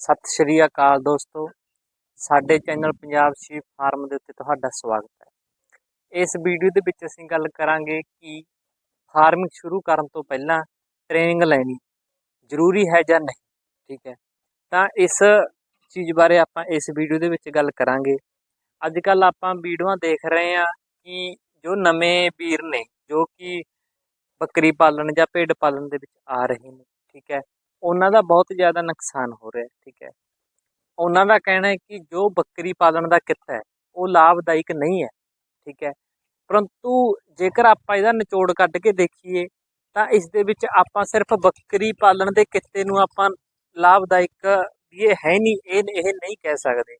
ਸਤਿ ਸ਼੍ਰੀ ਅਕਾਲ ਦੋਸਤੋ। ਸਾਡੇ ਚੈਨਲ ਪੰਜਾਬ ਸ਼ੀਪ ਫਾਰਮ ਦੇ ਉੱਤੇ ਤੁਹਾਡਾ ਸਵਾਗਤ ਹੈ। ਇਸ ਵੀਡੀਓ ਦੇ ਵਿੱਚ ਅਸੀਂ ਗੱਲ ਕਰਾਂਗੇ ਕਿ ਫਾਰਮਿੰਗ ਸ਼ੁਰੂ ਕਰਨ ਤੋਂ ਪਹਿਲਾਂ ਟ੍ਰੇਨਿੰਗ ਲੈਣੀ ਜ਼ਰੂਰੀ ਹੈ ਜਾਂ ਨਹੀਂ, ਠੀਕ ਹੈ। ਤਾਂ ਇਸ ਚੀਜ਼ ਬਾਰੇ ਆਪਾਂ ਇਸ ਵੀਡੀਓ ਦੇ ਵਿੱਚ ਗੱਲ ਕਰਾਂਗੇ। ਅੱਜ ਕੱਲ ਆਪਾਂ ਵੀਡੀਓਆਂ ਦੇਖ ਰਹੇ ਹਾਂ ਕਿ ਜੋ ਨਵੇਂ ਵੀਰ ਨੇ, ਜੋ ਕਿ ਬੱਕਰੀ ਪਾਲਣ ਜਾਂ ਭੇਡ ਪਾਲਣ ਦੇ ਵਿੱਚ ਆ ਰਹੇ ਨੇ, ਠੀਕ ਹੈ। ਉਹਨਾਂ ਦਾ ਬਹੁਤ ਜ਼ਿਆਦਾ ਨੁਕਸਾਨ ਹੋ ਰਿਹਾ ਠੀਕ ਹੈ। ਉਹਨਾਂ ਦਾ ਕਹਿਣਾ ਹੈ ਕਿ ਜੋ ਬੱਕਰੀ ਪਾਲਣ ਦਾ ਕਿੱਤਾ ਹੈ, ਉਹ ਲਾਭਦਾਇਕ ਨਹੀਂ ਹੈ, ਠੀਕ ਹੈ। ਪਰੰਤੂ ਜੇਕਰ ਆਪਾਂ ਇਹਦਾ ਨਿਚੋੜ ਕੱਢ ਕੇ ਦੇਖੀਏ, ਤਾਂ ਇਸ ਦੇ ਵਿੱਚ ਆਪਾਂ ਸਿਰਫ ਬੱਕਰੀ ਪਾਲਣ ਦੇ ਕਿੱਤੇ ਨੂੰ ਆਪਾਂ ਲਾਭਦਾਇਕ ਵੀ ਇਹ ਹੈ ਨਹੀਂ, ਇਹ ਇਹ ਨਹੀਂ ਕਹਿ ਸਕਦੇ।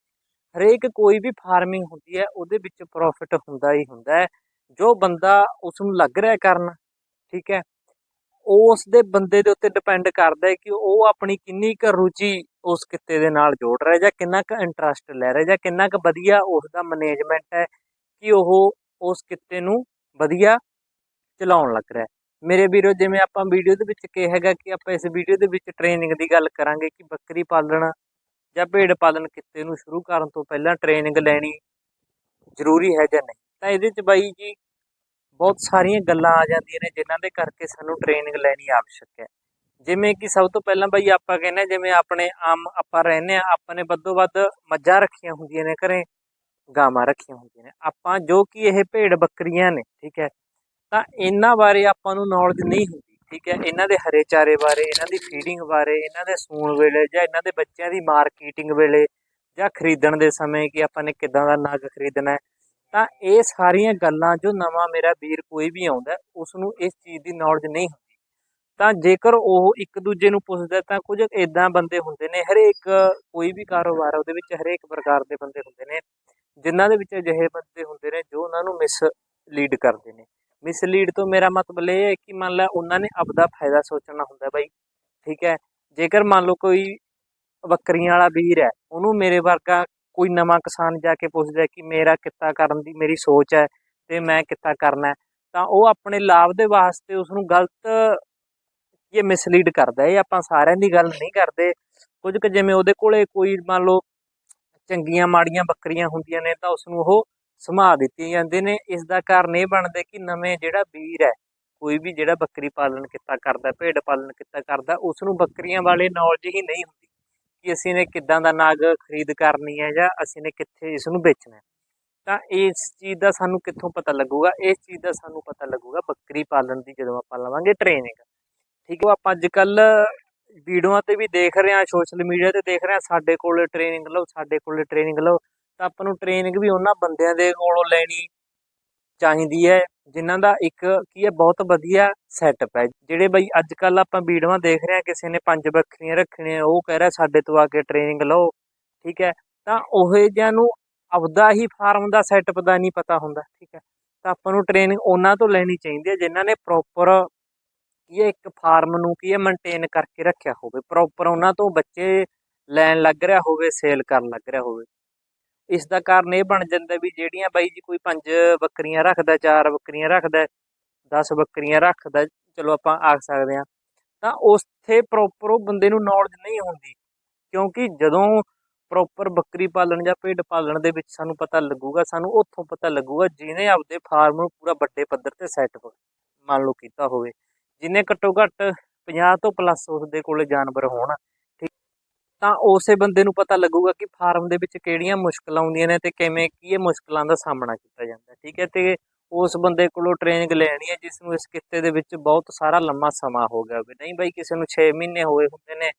ਹਰੇਕ ਕੋਈ ਵੀ ਫਾਰਮਿੰਗ ਹੁੰਦੀ ਹੈ, ਉਹਦੇ ਵਿੱਚ ਪ੍ਰੋਫਿਟ ਹੁੰਦਾ ਹੀ ਹੁੰਦਾ ਹੈ। ਜੋ ਬੰਦਾ ਉਸ ਨੂੰ ਲੱਗ ਰਿਹਾ ਕਰਨ, ਠੀਕ ਹੈ ਉਸ ਦੇ ਬੰਦੇ ਦੇ ਉੱਤੇ ਡਿਪੈਂਡ ਕਰਦਾ ਹੈ ਕਿ ਉਹ ਆਪਣੀ ਕਿੰਨੀ ਕੁ ਰੁਚੀ ਉਸ ਕਿੱਤੇ ਦੇ ਨਾਲ ਜੋੜ ਰਿਹਾ ਜਾਂ ਕਿੰਨਾ ਕੁ ਇੰਟਰਸਟ ਲੈ ਰਿਹਾ ਜਾਂ ਕਿੰਨਾ ਕੁ ਵਧੀਆ ਉਸ ਦਾ ਮੈਨੇਜਮੈਂਟ ਹੈ ਕਿ ਉਹ ਉਸ ਕਿੱਤੇ ਨੂੰ ਵਧੀਆ ਚਲਾਉਣ ਲੱਗ ਰਿਹਾ ਮੇਰੇ ਵੀਰੋ, ਜਿਵੇਂ ਆਪਾਂ ਵੀਡੀਓ ਦੇ ਵਿੱਚ ਕਿਹਾ ਹੈਗਾ ਕਿ ਆਪਾਂ ਇਸ ਵੀਡੀਓ ਦੇ ਵਿੱਚ ਟ੍ਰੇਨਿੰਗ ਦੀ ਗੱਲ ਕਰਾਂਗੇ ਕਿ ਬੱਕਰੀ ਪਾਲਣ ਜਾਂ ਭੇਡ ਪਾਲਣ ਕਿੱਤੇ ਨੂੰ ਸ਼ੁਰੂ ਕਰਨ ਤੋਂ ਪਹਿਲਾਂ ਟ੍ਰੇਨਿੰਗ ਲੈਣੀ ਜ਼ਰੂਰੀ ਹੈ ਜਾਂ ਨਹੀਂ। ਤਾਂ ਇਹਦੇ 'ਚ ਬਾਈ ਜੀ ਬਹੁਤ ਸਾਰੀਆਂ ਗੱਲਾਂ ਆ ਜਾਂਦੀਆਂ ਨੇ ਜਿਨ੍ਹਾਂ ਦੇ ਕਰਕੇ ਸਾਨੂੰ ਟ੍ਰੇਨਿੰਗ ਲੈਣੀ ਆਵਸ਼ਕ ਹੈ। ਜਿਵੇਂ ਕਿ ਸਭ ਤੋਂ ਪਹਿਲਾਂ ਬਈ ਆਪਾਂ ਕਹਿੰਦੇ ਜਿਵੇਂ ਆਪਣੇ ਆਮ ਆਪਾਂ ਰਹਿੰਦੇ ਆ ਆਪਾਂ ਨੇ ਵੱਧੋ ਵੱਧ ਮੱਝਾਂ ਰੱਖੀਆਂ ਹੁੰਦੀਆਂ ਨੇ, ਘਰੇ ਗਾਵਾਂ ਰੱਖੀਆਂ ਹੁੰਦੀਆਂ ਨੇ। ਆਪਾਂ ਜੋ ਕਿ ਇਹ ਭੇਡ ਬੱਕਰੀਆਂ ਨੇ, ਠੀਕ ਹੈ, ਤਾਂ ਇਹਨਾਂ ਬਾਰੇ ਆਪਾਂ ਨੂੰ ਨੌਲੇਜ ਨਹੀਂ ਹੁੰਦੀ, ਠੀਕ ਹੈ। ਇਹਨਾਂ ਦੇ ਹਰੇ ਚਾਰੇ ਬਾਰੇ, ਇਹਨਾਂ ਦੀ ਫੀਡਿੰਗ ਬਾਰੇ, ਇਹਨਾਂ ਦੇ ਸੂਣ ਵੇਲੇ ਜਾਂ ਇਹਨਾਂ ਦੇ ਬੱਚਿਆਂ ਦੀ ਮਾਰਕੀਟਿੰਗ ਵੇਲੇ ਜਾਂ ਖਰੀਦਣ ਦੇ ਸਮੇਂ ਕਿ ਆਪਾਂ ਨੇ ਕਿੱਦਾਂ ਦਾ ਨਗ ਖਰੀਦਣਾ ਹੈ ਤਾਂ ਇਹ ਸਾਰੀਆਂ ਗੱਲਾਂ ਜੋ ਨਵਾਂ ਮੇਰਾ ਵੀਰ ਕੋਈ ਵੀ ਆਉਂਦਾ ਉਸ ਨੂੰ ਇਸ ਚੀਜ਼ ਦੀ ਨੌਲੇਜ ਨਹੀਂ ਹੁੰਦੀ। ਤਾਂ ਜੇਕਰ ਉਹ ਇੱਕ ਦੂਜੇ ਨੂੰ ਪੁੱਛਦਾ ਤਾਂ ਕੁਝ ਇਦਾਂ ਬੰਦੇ ਹੁੰਦੇ ਨੇ, ਹਰੇਕ ਕੋਈ ਵੀ ਕਾਰੋਬਾਰ ਉਹਦੇ ਵਿੱਚ ਹਰੇਕ ਪ੍ਰਕਾਰ ਦੇ ਬੰਦੇ ਹੁੰਦੇ ਨੇ, ਜਿਨ੍ਹਾਂ ਦੇ ਵਿੱਚ ਅਜਿਹੇ ਬੰਦੇ ਹੁੰਦੇ ਨੇ ਜੋ ਉਹਨਾਂ ਨੂੰ ਮਿਸ ਲੀਡ ਕਰਦੇ ਨੇ। ਮਿਸਲੀਡ ਤੋਂ ਮੇਰਾ ਮਤਲਬ ਇਹ ਹੈ ਕਿ ਮੰਨ ਲਾ ਉਹਨਾਂ ਨੇ ਆਪਦਾ ਫਾਇਦਾ ਸੋਚਣਾ ਹੁੰਦਾ ਬਾਈ, ਠੀਕ ਹੈ? ਜੇਕਰ ਮੰਨ ਲਓ ਕੋਈ ਬੱਕਰੀਆਂ ਵਾਲਾ ਵੀਰ ਹੈ, ਉਹਨੂੰ ਮੇਰੇ ਵਰਗਾ ਕੋਈ ਨਵਾਂ ਕਿਸਾਨ ਜਾ ਕੇ ਪੁੱਛਦਾ ਕਿ ਮੇਰਾ ਕਿੱਤਾ ਕਰਨ ਦੀ ਮੇਰੀ ਸੋਚ ਹੈ ਤੇ ਮੈਂ ਕਿੱਤਾ ਕਰਨਾ ਤਾਂ ਉਹ ਆਪਣੇ ਲਾਭ ਦੇ ਵਾਸਤੇ ਉਸ ਨੂੰ ਗਲਤ ਇਹ ਮਿਸਲੀਡ ਕਰਦਾ ਇਹ ਆਪਾਂ ਸਾਰਿਆਂ ਦੀ ਗੱਲ ਨਹੀਂ ਕਰਦੇ। ਕੁਝ ਕੁ ਜਿਵੇਂ ਉਹਦੇ ਕੋਲੇ ਕੋਈ ਮੰਨ ਲਓ ਚੰਗੀਆਂ ਮਾੜੀਆਂ ਬੱਕਰੀਆਂ ਹੁੰਦੀਆਂ ਨੇ ਤਾਂ ਉਸ ਨੂੰ ਉਹ ਸਮਾ ਦਿੱਤੀਆਂ ਜਾਂਦੇ ਨੇ। ਇਸ ਦਾ ਕਾਰਨ ਇਹ ਬਣਦਾ ਕਿ ਨਵੇਂ ਜਿਹੜਾ ਵੀਰ ਹੈ, ਕੋਈ ਵੀ ਜਿਹੜਾ ਬੱਕਰੀ ਪਾਲਣ ਕੀਤਾ ਕਰਦਾ, ਭੇਡ ਪਾਲਣ ਕੀਤਾ ਕਰਦਾ ਉਸ ਨੂੰ ਬੱਕਰੀਆਂ ਵਾਲੇ ਨੌਲੇਜ ਹੀ ਨਹੀਂ ਹੁੰਦੀ। ਕਿ ਅਸੀਂ ਨੇ ਕਿੱਦਾਂ ਦਾ ਨਾਗ ਖਰੀਦ ਕਰਨੀ ਹੈ ਜਾਂ ਅਸੀਂ ਨੇ ਕਿੱਥੇ ਇਸ ਨੂੰ ਵੇਚਣਾ ਹੈ। ਤਾਂ ਇਸ ਚੀਜ਼ ਦਾ ਸਾਨੂੰ ਕਿੱਥੋਂ ਪਤਾ ਲੱਗੂਗਾ? ਇਸ ਚੀਜ਼ ਦਾ ਸਾਨੂੰ ਪਤਾ ਲੱਗੂਗਾ ਬੱਕਰੀ ਪਾਲਣ ਦੀ ਜਦੋਂ ਆਪਾਂ ਲਵਾਂਗੇ ਟ੍ਰੇਨਿੰਗ ਠੀਕ ਹੈ ਆਪਾਂ ਅੱਜ ਕੱਲ ਵੀਡੀਓਆਂ ਤੇ ਵੀ ਦੇਖ ਰਹੇ ਹਾਂ ਸੋਸ਼ਲ ਮੀਡੀਆ ਤੇ ਦੇਖ ਰਹੇ ਹਾਂ, ਸਾਡੇ ਕੋਲ ਟ੍ਰੇਨਿੰਗ ਲਓ, ਸਾਡੇ ਕੋਲ ਟ੍ਰੇਨਿੰਗ ਲਓ। ਤਾਂ ਆਪਾਂ ਨੂੰ ਟ੍ਰੇਨਿੰਗ ਵੀ ਉਹਨਾਂ ਬੰਦਿਆਂ ਦੇ ਕੋਲੋਂ ਲੈਣੀ ਚਾਹੀਦੀ ਹੈ ਜਿਨ੍ਹਾਂ ਦਾ ਇੱਕ ਕੀ ਹੈ, ਬਹੁਤ ਵਧੀਆ ਸੈਟਅਪ ਹੈ। ਜਿਹੜੇ ਬਈ ਅੱਜ ਕੱਲ ਆਪਾਂ ਵੀਡੀਓਆਂ ਦੇਖ ਰਹੇ ਹਾਂ, ਕਿਸੇ ਨੇ ਪੰਜ ਬੱਕਰੀਆਂ ਰੱਖਣੀਆਂ, ਉਹ ਕਹਿ ਰਿਹਾ ਸਾਡੇ ਤੋਂ ਆ ਕੇ ਟ੍ਰੇਨਿੰਗ ਲਓ, ਠੀਕ ਹੈ। ਤਾਂ ਉਹ ਜਿਹਾ ਨੂੰ ਆਪਦਾ ਹੀ ਫਾਰਮ ਦਾ ਸੈਟਅਪ ਦਾ ਨਹੀਂ ਪਤਾ ਹੁੰਦਾ, ਠੀਕ ਹੈ। ਤਾਂ ਆਪਾਂ ਨੂੰ ਟ੍ਰੇਨਿੰਗ ਉਹਨਾਂ ਤੋਂ ਲੈਣੀ ਚਾਹੀਦੀ ਹੈ, ਜਿਨ੍ਹਾਂ ਨੇ ਪ੍ਰੋਪਰ ਕੀ ਹੈ, ਇੱਕ ਫਾਰਮ ਨੂੰ ਕੀ ਹੈ ਮੇਨਟੇਨ ਕਰਕੇ ਰੱਖਿਆ ਹੋਵੇ। ਪ੍ਰੋਪਰ ਉਹਨਾਂ ਤੋਂ ਬੱਚੇ ਲੈਣ ਲੱਗ ਰਿਹਾ ਹੋਵੇ ਸੇਲ ਕਰਨ ਲੱਗ ਰਿਹਾ ਹੋਵੇ। ਇਸ ਦਾ ਕਾਰਨ ਇਹ ਬਣ ਜਾਂਦਾ ਵੀ ਜਿਹੜੀਆਂ ਬਾਈ ਜੀ ਕੋਈ ਪੰਜ ਬੱਕਰੀਆਂ ਰੱਖਦਾ, ਚਾਰ ਬੱਕਰੀਆਂ ਰੱਖਦਾ 10 ਬੱਕਰੀਆਂ ਰੱਖਦਾ, ਚਲੋ ਆਪਾਂ ਆਖ ਸਕਦੇ ਹਾਂ, ਤਾਂ ਉੱਥੇ ਪ੍ਰੋਪਰ ਉਹ ਬੰਦੇ ਨੂੰ ਨੌਲੇਜ ਨਹੀਂ ਹੁੰਦੀ, ਕਿਉਂਕਿ ਜਦੋਂ ਪ੍ਰੋਪਰ ਬੱਕਰੀ ਪਾਲਣ ਜਾਂ ਭੇਡ ਪਾਲਣ ਦੇ ਵਿੱਚ ਸਾਨੂੰ ਪਤਾ ਲੱਗੂਗਾ, ਸਾਨੂੰ ਉੱਥੋਂ ਪਤਾ ਲੱਗੂਗਾ ਜਿਹਨੇ ਆਪਦੇ ਫਾਰਮ ਨੂੰ ਪੂਰਾ ਵੱਡੇ ਪੱਧਰ ਤੇ ਸੈੱਟ ਮੰਨ ਲਓ ਕੀਤਾ ਹੋਵੇ, ਜਿਹਨੇ ਘੱਟੋ ਘੱਟ 50 ਤੋਂ ਪਲੱਸ ਉਸਦੇ ਕੋਲੇ ਜਾਨਵਰ ਹੋਣ ਤਾਂ ਉਸੇ ਬੰਦੇ ਨੂੰ ਪਤਾ ਲੱਗੂਗਾ ਕਿ ਫਾਰਮ ਦੇ ਵਿੱਚ ਕਿਹੜੀਆਂ ਮੁਸ਼ਕਲਾਂ ਆਉਂਦੀਆਂ ਨੇ ਤੇ ਕਿਵੇਂ ਕੀ ਇਹ ਮੁਸ਼ਕਲਾਂ ਦਾ ਸਾਹਮਣਾ ਕੀਤਾ ਜਾਂਦਾ ਠੀਕ ਹੈ? ਤੇ ਉਸ ਬੰਦੇ ਕੋਲੋਂ ਟ੍ਰੇਨਿੰਗ ਲੈਣੀ ਹੈ ਜਿਸ ਨੂੰ ਇਸ ਕਿੱਤੇ ਦੇ ਵਿੱਚ ਬਹੁਤ ਸਾਰਾ ਲੰਮਾ ਸਮਾਂ ਹੋ ਗਿਆ ਹੋਵੇ। ਨਹੀਂ ਬਾਈ, ਕਿਸੇ ਨੂੰ 6 ਮਹੀਨੇ ਹੋਏ ਹੁੰਦੇ ਨੇ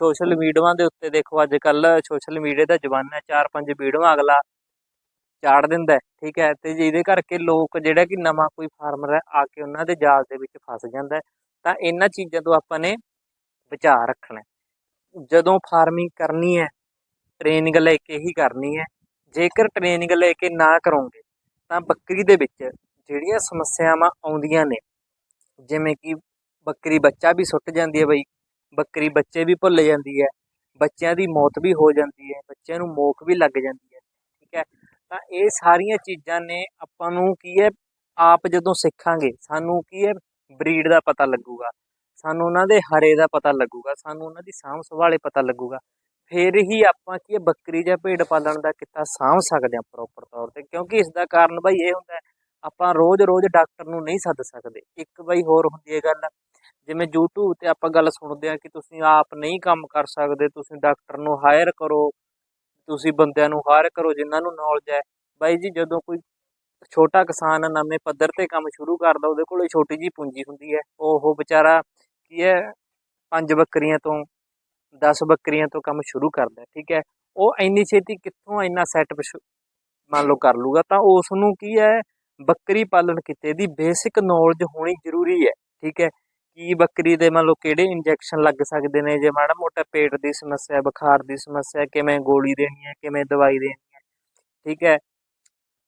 ਸੋਸ਼ਲ ਮੀਡੀਆ ਦੇ ਉੱਤੇ ਦੇਖੋ ਅੱਜ ਕੱਲ ਸੋਸ਼ਲ ਮੀਡੀਆ ਦਾ ਜ਼ਮਾਨਾ ਚਾਰ ਪੰਜ ਵੀਡੀਓ ਅਗਲਾ ਚਾੜ ਦਿੰਦਾ ਠੀਕ ਹੈ? ਤੇ ਜਿਹਦੇ ਕਰਕੇ ਲੋਕ ਜਿਹੜਾ ਕਿ ਨਵਾਂ ਕੋਈ ਫਾਰਮਰ ਹੈ, ਆ ਕੇ ਉਹਨਾਂ ਦੇ ਜਾਲ ਦੇ ਵਿੱਚ ਫਸ ਜਾਂਦਾ ਤਾਂ ਇਹਨਾਂ ਚੀਜ਼ਾਂ ਤੋਂ ਆਪਾਂ ਨੇ ਬਚਾ ਰੱਖਣਾ ਜਦੋਂ ਫਾਰਮਿੰਗ ਕਰਨੀ ਹੈ ਟ੍ਰੇਨਿੰਗ ਲੈ ਕੇ ਹੀ ਕਰਨੀ ਹੈ। ਜੇਕਰ ਟ੍ਰੇਨਿੰਗ ਲੈ ਕੇ ਨਾ ਕਰੋਗੇ, ਤਾਂ ਬੱਕਰੀ ਦੇ ਵਿੱਚ ਜਿਹੜੀਆਂ ਸਮੱਸਿਆਵਾਂ ਆਉਂਦੀਆਂ ਨੇ, ਜਿਵੇਂ ਕਿ ਬੱਕਰੀ ਬੱਚਾ ਵੀ ਸੁੱਟ ਜਾਂਦੀ ਹੈ ਬਈ, ਬੱਕਰੀ ਬੱਚੇ ਵੀ ਭੁੱਲ ਜਾਂਦੀ ਹੈ, ਬੱਚਿਆਂ ਦੀ ਮੌਤ ਵੀ ਹੋ ਜਾਂਦੀ ਹੈ, ਬੱਚਿਆਂ ਨੂੰ ਮੋਕ ਵੀ ਲੱਗ ਜਾਂਦੀ ਹੈ, ਠੀਕ ਹੈ। ਤਾਂ ਇਹ ਸਾਰੀਆਂ ਚੀਜ਼ਾਂ ਨੇ, ਆਪਾਂ ਨੂੰ ਕੀ ਹੈ, ਆਪ ਜਦੋਂ ਸਿੱਖਾਂਗੇ, ਸਾਨੂੰ ਕੀ ਹੈ ਬਰੀਡ ਦਾ ਪਤਾ ਲੱਗੂਗਾ। ਸਾਨੂੰ ਉਹਨਾਂ ਦੇ ਹਰੇ ਦਾ ਪਤਾ ਲੱਗੂਗਾ, ਸਾਨੂੰ ਉਹਨਾਂ ਦੀ ਸਾਂਭ ਸੰਭਾਲੇ ਪਤਾ ਲੱਗੂਗਾ। ਫਿਰ ਹੀ ਆਪਾਂ ਕੀ ਬੱਕਰੀ ਜਾਂ ਭੇਡ ਪਾਲਣ ਦਾ ਕਿੱਤਾ ਸਾਂਭ ਸਕਦੇ ਹਾਂ ਪ੍ਰੋਪਰ ਤੌਰ ਤੇ, ਕਿਉਂਕਿ ਇਸ ਦਾ ਕਾਰਨ ਬਈ ਇਹ ਹੁੰਦਾ ਆਪਾਂ ਰੋਜ਼-ਰੋਜ਼ ਡਾਕਟਰ ਨੂੰ ਨਹੀਂ ਸੱਦ ਸਕਦੇ। ਇੱਕ ਬਈ ਹੋਰ ਹੁੰਦੀ ਹੈ ਗੱਲ, ਜਿਵੇਂ YouTube ਤੇ ਆਪਾਂ ਗੱਲ ਸੁਣਦੇ ਆ ਕਿ ਤੁਸੀਂ ਆਪ ਨਹੀਂ ਕੰਮ ਕਰ ਸਕਦੇ, ਤੁਸੀਂ ਡਾਕਟਰ ਨੂੰ ਹਾਇਰ ਕਰੋ, ਤੁਸੀਂ ਬੰਦਿਆਂ ਨੂੰ ਹਾਇਰ ਕਰੋ, ਜਿਨ੍ਹਾਂ ਨੂੰ ਨੌਲੇਜ ਹੈ। ਬਾਈ ਜੀ, ਜਦੋਂ ਕੋਈ ਛੋਟਾ ਕਿਸਾਨ ਨਵੇਂ ਪੱਧਰ ਤੇ ਕੰਮ ਸ਼ੁਰੂ ਕਰਦਾ, ਉਹਦੇ ਕੋਲ ਛੋਟੀ ਜੀ ਪੂੰਜੀ ਹੁੰਦੀ ਹੈ ਉਹ ਵਿਚਾਰਾ ਕੀ ਹੈ? ਪੰਜ ਬੱਕਰੀਆਂ ਤੋਂ 10 ਬੱਕਰੀਆਂ ਤੋਂ ਕੰਮ ਸ਼ੁਰੂ ਕਰਦਾ ਠੀਕ ਹੈ? ਉਹ ਇੰਨੀ ਛੇਤੀ ਕਿੱਥੋਂ ਇੰਨਾ ਸੈਟਅਪ ਮੰਨ ਲਓ ਕਰ ਲੂਗਾ ਤਾਂ ਉਸ ਨੂੰ ਕੀ ਹੈ? ਬੱਕਰੀ ਪਾਲਣ ਕਿਤੇ ਦੀ ਬੇਸਿਕ ਨੌਲੇਜ ਹੋਣੀ ਜ਼ਰੂਰੀ ਹੈ, ਠੀਕ ਹੈ? ਕੀ ਬੱਕਰੀ ਦੇ ਮੰਨ ਲਓ ਕਿਹੜੇ ਇੰਜੈਕਸ਼ਨ ਲੱਗ ਸਕਦੇ ਨੇ? ਜੇ ਮਾੜਾ ਮੋਟਾ ਪੇਟ ਦੀ ਸਮੱਸਿਆ, ਬੁਖਾਰ ਦੀ ਸਮੱਸਿਆ, ਕਿਵੇਂ ਗੋਲੀ ਦੇਣੀ ਹੈ, ਕਿਵੇਂ ਦਵਾਈ ਦੇਣੀ ਹੈ, ਠੀਕ ਹੈ?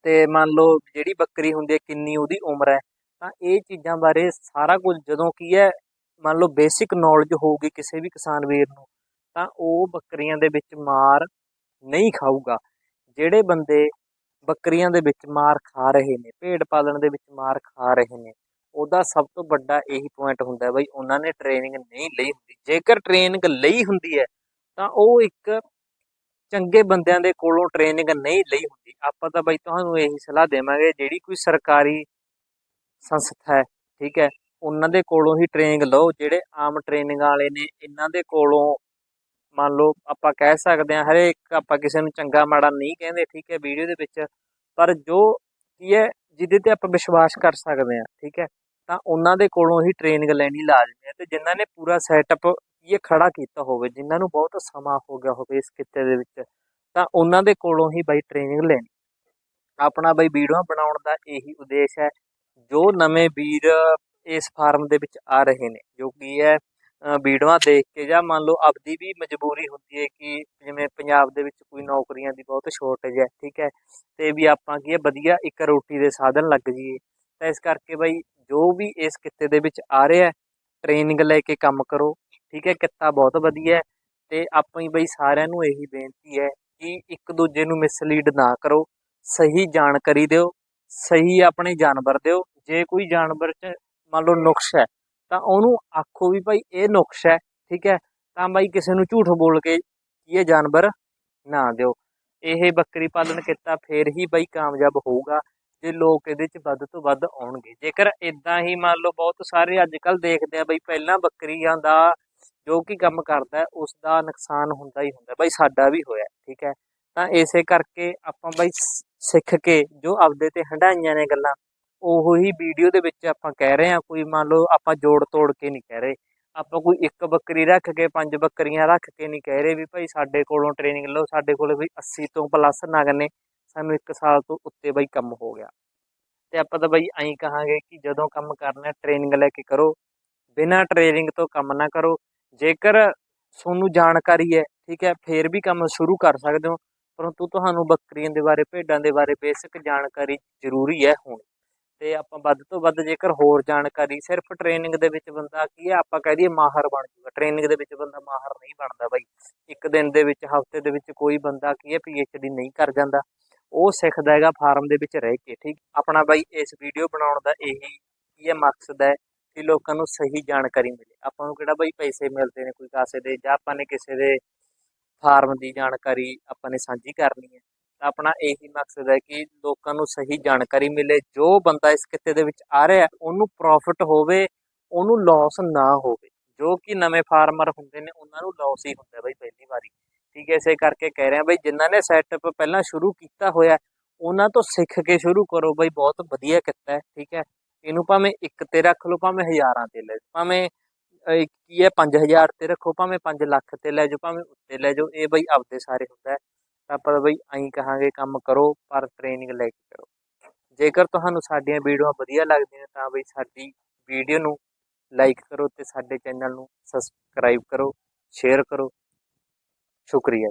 ਤੇ ਮੰਨ ਲਓ ਜਿਹੜੀ ਬੱਕਰੀ ਹੁੰਦੀ ਹੈ, ਕਿੰਨੀ ਉਹਦੀ ਉਮਰ ਹੈ, ਤਾਂ ਇਹ ਚੀਜ਼ਾਂ ਬਾਰੇ ਸਾਰਾ ਕੁਝ ਜਦੋਂ ਕੀ ਹੈ ਮੰਨ ਲਓ ਬੇਸਿਕ ਨੌਲੇਜ ਹੋਊਗੀ ਕਿਸੇ ਵੀ ਕਿਸਾਨ ਵੀਰ ਨੂੰ, ਤਾਂ ਉਹ ਬੱਕਰੀਆਂ ਦੇ ਵਿੱਚ ਮਾਰ ਨਹੀਂ ਖਾਊਗਾ। ਜਿਹੜੇ ਬੰਦੇ ਬੱਕਰੀਆਂ ਦੇ ਵਿੱਚ ਮਾਰ ਖਾ ਰਹੇ ਨੇ, ਭੇਡ ਪਾਲਣ ਦੇ ਵਿੱਚ ਮਾਰ ਖਾ ਰਹੇ ਨੇ, ਉਹਦਾ ਸਭ ਤੋਂ ਵੱਡਾ ਇਹੀ ਪੁਆਇੰਟ ਹੁੰਦਾ ਬਈ ਉਹਨਾਂ ਨੇ ਟ੍ਰੇਨਿੰਗ ਨਹੀਂ ਲਈ ਹੁੰਦੀ। ਜੇਕਰ ਟ੍ਰੇਨਿੰਗ ਲਈ ਹੁੰਦੀ ਹੈ, ਤਾਂ ਉਹ ਇੱਕ ਚੰਗੇ ਬੰਦਿਆਂ ਦੇ ਕੋਲੋਂ ਟ੍ਰੇਨਿੰਗ ਨਹੀਂ ਲਈ ਹੁੰਦੀ। ਆਪਾਂ ਤਾਂ ਬਈ ਤੁਹਾਨੂੰ ਇਹੀ ਸਲਾਹ ਦੇਵਾਂਗੇ, ਜਿਹੜੀ ਕੋਈ ਸਰਕਾਰੀ ਸੰਸਥਾ ਹੈ, ਠੀਕ ਹੈ ਉਹਨਾਂ ਦੇ ਕੋਲੋਂ ਹੀ ਟ੍ਰੇਨਿੰਗ ਲਓ, ਜਿਹੜੇ ਆਮ ਟ੍ਰੇਨਿੰਗ ਵਾਲੇ ਨੇ, ਇਹਨਾਂ ਦੇ ਕੋਲੋਂ ਮੰਨ ਲਓ ਆਪਾਂ ਕਹਿ ਸਕਦੇ ਹਾਂ, ਹਰੇਕ ਆਪਾਂ ਕਿਸੇ ਨੂੰ ਚੰਗਾ ਮਾੜਾ ਨਹੀਂ ਕਹਿੰਦੇ, ਠੀਕ ਹੈ ਵੀਡੀਓ ਦੇ ਵਿੱਚ, ਪਰ ਜੋ ਕੀ ਹੈ, ਜਿਹਦੇ ਤੇ ਆਪਾਂ ਵਿਸ਼ਵਾਸ ਕਰ ਸਕਦੇ ਹਾਂ, ਠੀਕ ਹੈ, ਤਾਂ ਉਹਨਾਂ ਦੇ ਕੋਲੋਂ ਹੀ ਟ੍ਰੇਨਿੰਗ ਲੈਣੀ ਲਾਜ਼ਮੀ ਹੈ ਤੇ ਜਿਨ੍ਹਾਂ ਨੇ ਪੂਰਾ ਸੈਟਅਪ ਇਹ ਖੜਾ ਕੀਤਾ ਹੋਵੇ, ਜਿਨ੍ਹਾਂ ਨੂੰ ਬਹੁਤ ਸਮਾਂ ਹੋ ਗਿਆ ਹੋਵੇ ਇਸ ਕਿੱਤੇ ਦੇ ਵਿੱਚ, ਤਾਂ ਉਹਨਾਂ ਦੇ ਕੋਲੋਂ ਹੀ ਬਾਈ ਟ੍ਰੇਨਿੰਗ ਲੈਣੀ। ਆਪਣਾ ਬਾਈ ਵੀਡੀਓ ਬਣਾਉਣ ਦਾ ਇਹੀ ਉਦੇਸ਼ ਹੈ, ਜੋ ਨਵੇਂ ਵੀਰ ਇਸ ਫਾਰਮ ਦੇ ਵਿੱਚ ਆ ਰਹੇ ਨੇ ਜੋ ਕੀ ਹੈ ਅ, ਵੀਡੀਓਆਂ ਦੇਖ ਕੇ ਜਾਂ ਮੰਨ ਲਓ ਆਪਦੀ ਵੀ ਮਜਬੂਰੀ ਹੁੰਦੀ ਹੈ ਕਿ ਜਿਵੇਂ ਪੰਜਾਬ ਦੇ ਵਿੱਚ ਕੋਈ ਨੌਕਰੀਆਂ ਦੀ ਬਹੁਤ ਸ਼ੋਰਟੇਜ ਹੈ ਠੀਕ ਹੈ ਤੇ ਵੀ ਆਪਾਂ ਕੀ ਹੈ ਵਧੀਆ ਇੱਕ ਰੋਟੀ ਦੇ ਸਾਧਨ ਲੱਗ ਜਾਈਏ ਤਾਂ ਇਸ ਕਰਕੇ ਬਈ ਜੋ ਵੀ ਇਸ ਕਿੱਤੇ ਦੇ ਵਿੱਚ ਆ ਰਿਹਾ ਟ੍ਰੇਨਿੰਗ ਲੈ ਕੇ ਕੰਮ ਕਰੋ ਠੀਕ ਹੈ ਕਿੱਤਾ ਬਹੁਤ ਵਧੀਆ ਹੈ ਤੇ ਆਪਾਂ ਹੀ ਬਈ ਸਾਰਿਆਂ ਨੂੰ ਇਹੀ ਬੇਨਤੀ ਹੈ ਕਿ ਇੱਕ ਦੂਜੇ ਨੂੰ ਮਿਸਲੀਡ ਨਾ ਕਰੋ ਸਹੀ ਜਾਣਕਾਰੀ ਦਿਓ ਸਹੀ ਆਪਣੇ ਜਾਨਵਰ ਦਿਓ ਜੇ ਕੋਈ ਜਾਨਵਰ 'ਚ ਮੰਨ ਲਓ ਨੁਕਸ ਹੈ ਤਾਂ ਉਹਨੂੰ ਆਖੋ ਵੀ ਭਾਈ ਇਹ ਨੁਕਸ ਹੈ ਠੀਕ ਹੈ ਤਾਂ ਬਾਈ ਕਿਸੇ ਨੂੰ ਝੂਠ ਬੋਲ ਕੇ ਇਹ ਜਾਨਵਰ ਨਾ ਦਿਓ। ਇਹ ਬੱਕਰੀ ਪਾਲਣ ਕੀਤਾ ਫੇਰ ਹੀ ਬਾਈ ਕਾਮਯਾਬ ਹੋਊਗਾ ਜੇ ਲੋਕ ਇਹਦੇ 'ਚ ਵੱਧ ਤੋਂ ਵੱਧ ਆਉਣਗੇ। ਜੇਕਰ ਇਦਾਂ ਹੀ ਮੰਨ ਲਓ ਬਹੁਤ ਸਾਰੇ ਅੱਜ ਕੱਲ ਦੇਖਦੇ ਆ ਬਈ ਪਹਿਲਾਂ ਬੱਕਰੀਆਂ ਦਾ ਜੋ ਕਿ ਕੰਮ ਕਰਦਾ ਹੈ, ਉਸ ਦਾ ਨੁਕਸਾਨ ਹੁੰਦਾ ਹੀ ਹੁੰਦਾ ਬਈ ਸਾਡਾ ਵੀ ਹੋਇਆ ਠੀਕ ਹੈ। ਤਾਂ ਇਸੇ ਕਰਕੇ ਆਪਾਂ ਬਈ ਸਿੱਖ ਕੇ ਜੋ ਆਪਦੇ ਤੇ ਹੰਡਾਈਆਂ ਨੇ ਗੱਲਾਂ ਉਹ ਹੀ ਵੀਡੀਓ ਦੇ ਵਿੱਚ ਆਪਾਂ ਕਹਿ ਰਹੇ ਹਾਂ, ਕੋਈ ਮੰਨ ਲਓ ਆਪਾਂ ਜੋੜ ਤੋੜ ਕੇ ਨਹੀਂ ਕਹਿ ਰਹੇ। ਆਪਾਂ ਕੋਈ ਇੱਕ ਬੱਕਰੀ ਰੱਖ ਕੇ, ਪੰਜ ਬੱਕਰੀਆਂ ਰੱਖ ਕੇ ਨਹੀਂ ਕਹਿ ਰਹੇ ਵੀ ਭਾਈ ਸਾਡੇ ਕੋਲੋਂ ਟ੍ਰੇਨਿੰਗ ਲਓ, ਸਾਡੇ ਕੋਲ ਵੀ 80 ਤੋਂ ਪਲੱਸ ਨਗ ਨੇ, ਸਾਨੂੰ ਇੱਕ ਸਾਲ ਤੋਂ ਉੱਤੇ ਬਈ ਕੰਮ ਹੋ ਗਿਆ। ਤੇ ਆਪਾਂ ਤਾਂ ਬਈ ਐਂ ਕਹਾਂਗੇ ਕਿ ਜਦੋਂ ਕੰਮ ਕਰਨਾ ਟ੍ਰੇਨਿੰਗ ਲੈ ਕੇ ਕਰੋ, ਬਿਨਾਂ ਟ੍ਰੇਨਿੰਗ ਤੋਂ ਕੰਮ ਨਾ ਕਰੋ। ਜੇਕਰ ਤੁਹਾਨੂੰ ਜਾਣਕਾਰੀ ਹੈ, ਠੀਕ ਹੈ, ਫੇਰ ਵੀ ਕੰਮ ਸ਼ੁਰੂ ਕਰ ਸਕਦੇ ਹੋ, ਪਰੰਤੂ ਤੁਹਾਨੂੰ ਬੱਕਰੀਆਂ ਦੇ ਬਾਰੇ, ਭੇਡਾਂ ਦੇ ਬਾਰੇ ਬੇਸਿਕ ਜਾਣਕਾਰੀ ਜ਼ਰੂਰੀ ਹੈ ਹੋਣੀ। ਤੇ ਆਪਾਂ ਵੱਧ ਤੋਂ ਵੱਧ ਜੇਕਰ ਹੋਰ ਜਾਣਕਾਰੀ, ਸਿਰਫ ਟ੍ਰੇਨਿੰਗ ਦੇ ਵਿੱਚ ਬੰਦਾ ਕੀ ਹੈ, ਆਪਾਂ ਕਹਿ ਦਈਏ ਮਾਹਰ ਬਣ ਜੂਗਾ। ਟ੍ਰੇਨਿੰਗ ਦੇ ਵਿੱਚ ਬੰਦਾ ਮਾਹਰ ਨਹੀਂ ਬਣਦਾ ਬਾਈ। ਇੱਕ ਦਿਨ ਦੇ ਵਿੱਚ, ਹਫ਼ਤੇ ਦੇ ਵਿੱਚ ਕੋਈ ਬੰਦਾ ਕੀ ਹੈ ਡੀ ਨਹੀਂ ਕਰ ਜਾਂਦਾ। ਉਹ ਸਿੱਖਦਾ ਹੈਗਾ ਫਾਰਮ ਦੇ ਵਿੱਚ ਰਹਿ ਕੇ, ਠੀਕ? ਆਪਣਾ ਬਾਈ, ਇਸ ਵੀਡੀਓ ਬਣਾਉਣ ਦਾ ਇਹੀ ਕੀ ਹੈ ਮਕਸਦ ਹੈ ਕਿ ਲੋਕਾਂ ਨੂੰ ਸਹੀ ਜਾਣਕਾਰੀ ਮਿਲੇ। ਆਪਾਂ ਨੂੰ ਕਿਹੜਾ ਬਾਈ ਪੈਸੇ ਮਿਲਦੇ ਨੇ ਕੋਈ ਕਾਸੇ ਦੇ, ਜਾਂ ਆਪਾਂ ਨੇ ਕਿਸੇ ਦੇ ਫਾਰਮ ਦੀ ਜਾਣਕਾਰੀ ਆਪਾਂ ਨੇ ਸਾਂਝੀ ਕਰਨੀ ਹੈ। ਤਾਂ ਆਪਣਾ ਇਹੀ ਮਕਸਦ ਹੈ ਕਿ ਲੋਕਾਂ ਨੂੰ ਸਹੀ ਜਾਣਕਾਰੀ ਮਿਲੇ, ਜੋ ਬੰਦਾ ਇਸ ਕਿੱਤੇ ਦੇ ਵਿੱਚ ਆ ਰਿਹਾ ਉਹਨੂੰ ਪ੍ਰੋਫਿਟ ਹੋਵੇ, ਉਹਨੂੰ ਲਾਸ ਨਾ ਹੋਵੇ। ਜੋ ਕਿ ਨਵੇਂ ਫਾਰਮਰ ਹੁੰਦੇ ਨੇ, ਉਹਨਾਂ ਨੂੰ ਲਾਸ ਹੀ ਹੁੰਦਾ ਬਈ ਪਹਿਲੀ ਵਾਰੀ। ਠੀਕ ਹੈ, ਇਸੇ ਕਰਕੇ ਕਹਿ ਰਿਹਾ ਆ ਬਈ ਜਿਨ੍ਹਾਂ ਨੇ ਸੈਟਅਪ ਪਹਿਲਾਂ ਸ਼ੁਰੂ ਕੀਤਾ ਹੋਇਆ ਉਹਨਾਂ ਤੋਂ ਸਿੱਖ ਕੇ ਸ਼ੁਰੂ ਕਰੋ ਬਈ, ਬਹੁਤ ਵਧੀਆ ਕਿੱਤਾ ਹੈ, ਠੀਕ ਹੈ। ਇਹਨੂੰ ਭਾਵੇਂ ਇੱਕ ਤੇ ਰੱਖ ਲਓ, ਭਾਵੇਂ ਹਜ਼ਾਰਾਂ ਤੇ ਲੈ ਜਾਓ, ਭਾਵੇਂ ਕੀ ਹੈ 5000 ਤੇ ਰੱਖੋ, ਭਾਵੇਂ 5 ਲੱਖ ਤੇ ਲੈ ਜਾਓ, ਭਾਵੇਂ ਉੱਤੇ ਲੈ ਜਾਓ, ਇਹ ਬਈ ਆਪਦੇ ਸਾਰੇ ਹੁੰਦਾ ਹੈ। ਆਪਾਂ ਤਾਂ ਬਈ ਐਂ ਕਹਾਂਗੇ ਕੰਮ ਕਰੋ, ਪਰ ਟ੍ਰੇਨਿੰਗ ਲੈ ਕੇ ਕਰੋ। ਜੇਕਰ ਤੁਹਾਨੂੰ ਸਾਡੀਆਂ ਵੀਡੀਓਆਂ ਵਧੀਆ ਲੱਗਦੀਆਂ ਨੇ ਤਾਂ ਬਈ ਸਾਡੀ ਵੀਡੀਓ ਨੂੰ ਲਾਈਕ ਕਰੋ ਤੇ ਸਾਡੇ ਚੈਨਲ ਨੂੰ ਸਬਸਕ੍ਰਾਈਬ ਕਰੋ ਸ਼ੇਅਰ ਕਰੋ। ਸ਼ੁਕਰੀਆ